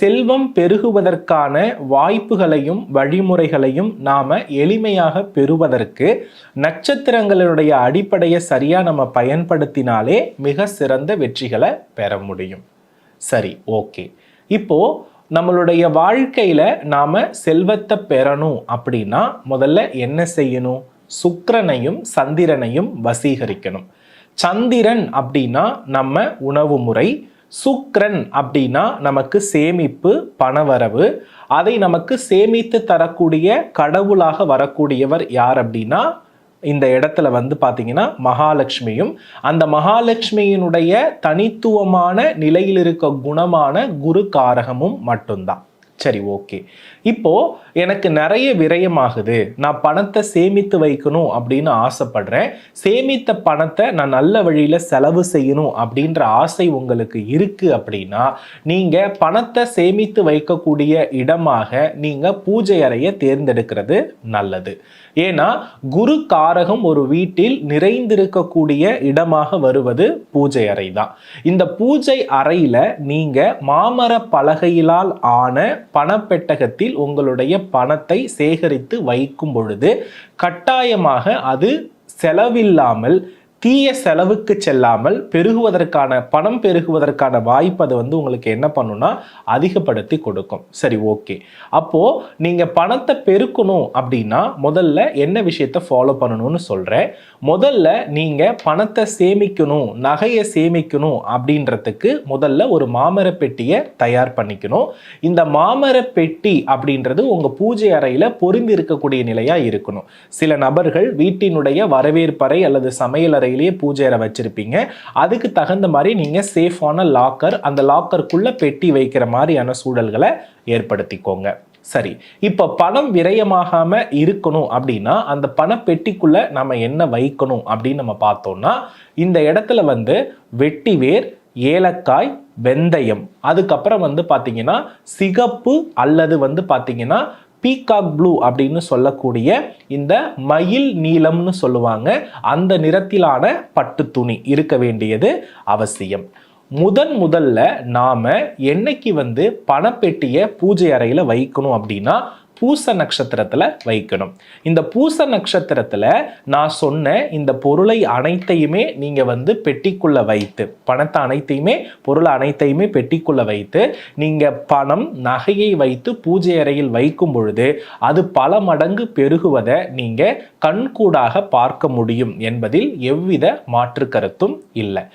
செல்வம் பெருகுவதற்கான வாய்ப்புகளையும் வழிமுறைகளையும் நாம் எளிமையாக பெறுவதற்கு நட்சத்திரங்களுடைய அடிப்படையை சரியாக நம்ம பயன்படுத்தினாலே மிக சிறந்த வெற்றிகளை பெற முடியும். சரி ஓகே. இப்போ நம்மளுடைய வாழ்க்கையில் நாம் செல்வத்தை பெறணும் அப்படின்னா முதல்ல என்ன செய்யணும்? சுக்கரனையும் சந்திரனையும் வசீகரிக்கணும். சந்திரன் அப்படின்னா நம்ம உணவு முறை சுக்ரன் அப்படின்னா நமக்கு சேமிப்பு பணவரவு. அதை நமக்கு சேமித்து தரக்கூடிய கடவுளாக வரக்கூடியவர் யார் அப்படின்னா இந்த இடத்துல வந்து பார்த்தீங்கன்னா மகாலட்சுமியும். அந்த மகாலட்சுமியினுடைய தனித்துவமான நிலையில் இருக்க குணமான குரு காரகமும் மட்டும்தான். சரி ஓகே. இப்போது எனக்கு நிறைய விரயமாகுது. நான் பணத்தை சேமித்து வைக்கணும் அப்படின்னு ஆசைப்படுறேன். சேமித்த பணத்தை நான் நல்ல வழியில் செலவு செய்யணும் அப்படின்ற ஆசை உங்களுக்கு இருக்குது அப்படின்னா நீங்கள் பணத்தை சேமித்து வைக்கக்கூடிய இடமாக நீங்கள் பூஜை அறையை தேர்ந்தெடுக்கிறது நல்லது. ஏன்னா குரு காரகம் ஒரு வீட்டில் நிறைந்திருக்கக்கூடிய இடமாக வருவது பூஜை அறை தான். இந்த பூஜை அறையில் நீங்கள் மாமர பலகையிலால் ஆன பணப்பெட்டகத்தில் உங்களுடைய பணத்தை சேகரித்து வைக்கும் பொழுது கட்டாயமாக அது செலவில்லாமல் தீய செலவுக்கு செல்லாமல் பெருகுவதற்கான பணம் பெருகுவதற்கான வாய்ப்பு அது வந்து உங்களுக்கு என்ன பண்ணும்னா அதிகப்படுத்தி கொடுக்கும். சரி ஓகே. அப்போ நீங்க பணத்தை பெருக்கணும் அப்படின்னா முதல்ல என்ன விஷயத்த ஃபாலோ பண்ணணும்னு சொல்றேன். முதல்ல நீங்க பணத்தை சேமிக்கணும் நகையை சேமிக்கணும் அப்படின்றதுக்கு முதல்ல ஒரு மாமர பெட்டியை தயார் பண்ணிக்கணும். இந்த மாமர பெட்டி அப்படின்றது உங்க பூஜை அறையில பொருந்தி இருக்கக்கூடிய நிலையா இருக்கணும். சில நபர்கள் வீட்டினுடைய வரவேற்பறை அல்லது சமையல் அறையிலேயே பூஜை அறை வச்சிருப்பீங்க. அதுக்கு தகுந்த மாதிரி நீங்க சேஃபான லாக்கர் அந்த லாக்கருக்குள்ளே பெட்டி வைக்கிற மாதிரியான சூழல்களை ஏற்படுத்திக்கோங்க. சரி இப்போ பணம் விரயமாகாம இருக்கணும் அப்படின்னா அந்த பணப்பெட்டிக்குள்ள நம்ம என்ன வைக்கணும் அப்படின்னு நம்ம பார்த்தோம்னா இந்த இடத்துல வந்து வெட்டிவேர் ஏலக்காய் வெந்தயம். அதுக்கப்புறம் வந்து பார்த்தீங்கன்னா சிகப்பு அல்லது வந்து பார்த்தீங்கன்னா பீகாக் ப்ளூ அப்படின்னு சொல்லக்கூடிய இந்த மயில் நீளம்னு சொல்லுவாங்க. அந்த நிறத்திலான பட்டு துணி இருக்க வேண்டியது அவசியம். முதன் முதல்ல நாம என்னைக்கு வந்து பணப்பெட்டியை பூஜை அறையில் வைக்கணும் அப்படின்னா பூச நட்சத்திரத்தில் வைக்கணும். இந்த பூச நட்சத்திரத்தில் நான் சொன்ன இந்த பொருளை அனைத்தையுமே நீங்கள் வந்து பெட்டிக்குள்ள வைத்து பணத்தை அனைத்தையுமே பொருள் அனைத்தையுமே பெட்டிக்குள்ள வைத்து நீங்கள் பணம் நகையை வைத்து பூஜை அறையில் வைக்கும் பொழுது அது பல மடங்கு பெருகுவதை நீங்கள் கண்கூடாக பார்க்க முடியும் என்பதில் எவ்வித மாற்று கருத்தும் இல்லை.